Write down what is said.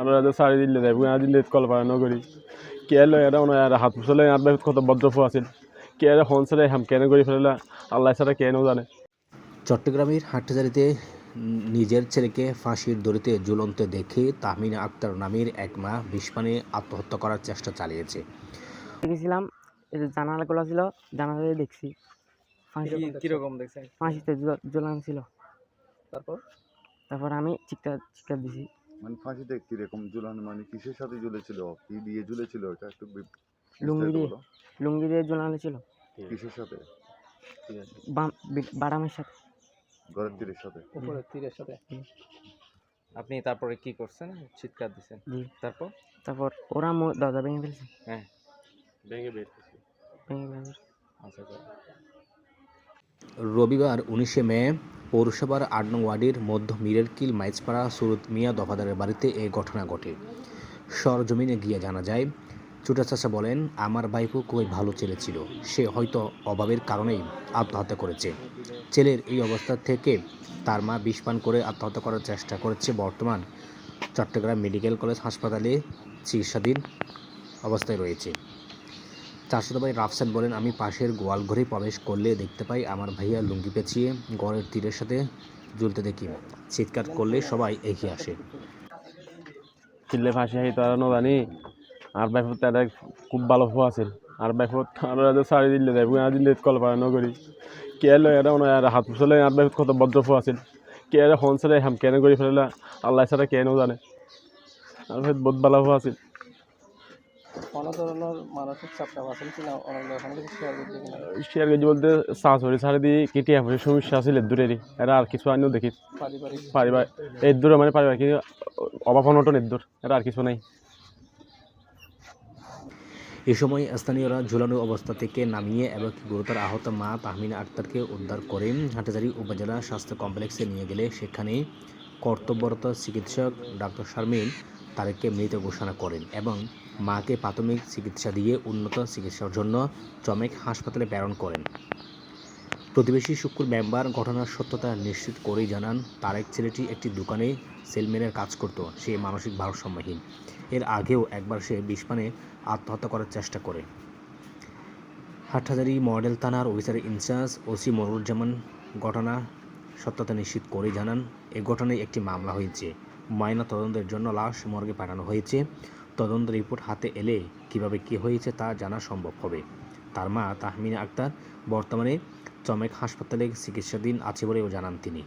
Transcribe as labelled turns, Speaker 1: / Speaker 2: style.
Speaker 1: আর ওরা সারি দিলে দেয় বুয়া দিলে কল পায় নগরী কে এলো এরা ওনা আর হাত ফুসলে আর কত বজ্রফু আছিল। কে এরা হন ছেলে হাম কেন করে ফেলে আল্লাহ ছাড়া কেন জানে।
Speaker 2: চট্টগ্রামের হাটহাজারিতে নিজের ছেলেকে ফাঁসির দড়িতে ঝুলন্ত দেখে তাহমিনা আক্তার নামের এক মা বিষপানে আত্মহত্যা করার চেষ্টা চালিয়েছে।
Speaker 3: গেছিলাম এই যে জানালাগুলো ছিল জানালা দেখছি। ফাঁসি
Speaker 4: কীরকম দেখছেন?
Speaker 3: ফাঁসিতে ঝুলা- ঝুলানো ছিল।
Speaker 4: তারপর?
Speaker 3: তারপর আমি চিৎকার চিৎকার দিছি।
Speaker 5: মানে ফাঁসিতে কীরকম ঝুলানো? মানে কিসের সাথে ঝুলেছিল? কি দিয়ে ঝুলেছিল এটা একটু
Speaker 3: লুঙ্গি দিয়ে লুঙ্গি দিয়ে ঝুলানো ছিল?
Speaker 5: কিসের সাথে?
Speaker 3: বাদামের সাথে।
Speaker 5: ঘরের তীরের সাথে।
Speaker 4: উপরের তীরের সাথে। আপনি তারপরে কি করছেন? চিৎকার দিছেন। তারপর?
Speaker 3: তারপর ওরা মো- দরজা ভেঙে ফেলছে।
Speaker 4: হ্যাঁ।
Speaker 1: ভেঙে বের
Speaker 3: ভেঙে
Speaker 4: আচ্ছা আচ্ছা।
Speaker 2: রবিবার উনিশে মে পৌরসভার আট নং ওয়ার্ডের মধ্য মিরেরকিল মাইজপাড়া সুরত মিয়া দফাদারের বাড়িতে এই ঘটনা ঘটে। সরজমিনে গিয়ে জানা যায় চুটা চাচা বলেন, আমার ভাইপো খুবই ভালো ছেলে ছিল। সে হয়তো অভাবের কারণেই আত্মহত্যা করেছে। ছেলের এই অবস্থা থেকে তার মা বিষ পান করে আত্মহত্যা করার চেষ্টা করেছে বর্তমান চট্টগ্রাম মেডিকেল কলেজ হাসপাতালে চিকিৎসাধীন অবস্থায় রয়েছে। চাষাতো ভাই রাফসান বলেন, আমি পাশের গোয়াল ঘরে প্রবেশ করলে দেখতে পাই আমার ভাইয়া লুঙ্গি পেঁচিয়ে গড়ের তীরের সাথে ঝুলতে দেখি। চিৎকার করলে সবাই এগিয়ে আসে।
Speaker 1: চিল্লে ফাঁসি হাই তারা ন জানি আর বাইফত তারা খুব ভালো ফু আছিল। আর বাইফত আর ওরা সারি দিলে দেয় বুয়া দিলে কল পায় করি। কে এলো এরা ওনা আর হাত ফুসলে আর বাইফত কত বজ্রফু আছিল। কে এরা হন ছেলে হাম কেন করে ফেলে আল্লাহ ছাড়া কেন জানে। আর বহুত ভালো ফু আছিল।
Speaker 4: কোনো ধরনের মানসিক চাপটা আছেন কিনা অনেক ওখানে কিছু শেয়ার করতে কিনা
Speaker 1: শেয়ার গেছি বলতে চা সরি দিয়ে কেটে আসে সমস্যা আছিল দূরেরই। এরা আর কিছু আনিও দেখি।
Speaker 4: পারিবারিক
Speaker 1: পারিবার এই দূরে মানে পারিবার কি অভাব অনটন এর এরা আর কিছু নাই।
Speaker 2: এ সময় স্থানীয়রা ঝুলানো অবস্থা থেকে নামিয়ে এবং গুরুতর আহত মা তাহমিনা আক্তারকে উদ্ধার করে হাটাজারি উপজেলা স্বাস্থ্য কমপ্লেক্সে নিয়ে গেলে সেখানে কর্তব্যরত চিকিৎসক ডাক্তার শারমিন তারেককে মৃত ঘোষণা করেন এবং মাকে প্রাথমিক চিকিৎসা দিয়ে উন্নত চিকিৎসার জন্য চমেক হাসপাতালে প্রেরণ করেন। প্রতিবেশী শুক্র মেম্বার ঘটনার সত্যতা নিশ্চিত করেই জানান, তারেক ছেলেটি একটি দোকানে সেলম্যানের কাজ করত, সে মানসিক ভারসাম্যহীন। এর আগেও একবার সে বিষপানে আত্মহত্যা করার চেষ্টা করে। হাটহাজারি মডেল থানার অফিসারের ইনচার্জ ওসি মনুরুজ্জামান ঘটনা সত্যতা নিশ্চিত করে জানান, এ ঘটনায় একটি মামলা হয়েছে। ময়না তদন্তের জন্য লাশ মর্গে পাঠানো হয়েছে। তদন্ত রিপোর্ট হাতে এলে কীভাবে কি হয়েছে তা জানা সম্ভব হবে। তার মা তাহমিনা আক্তার বর্তমানে চমেক হাসপাতালে চিকিৎসাধীন আছে বলেও জানান তিনি।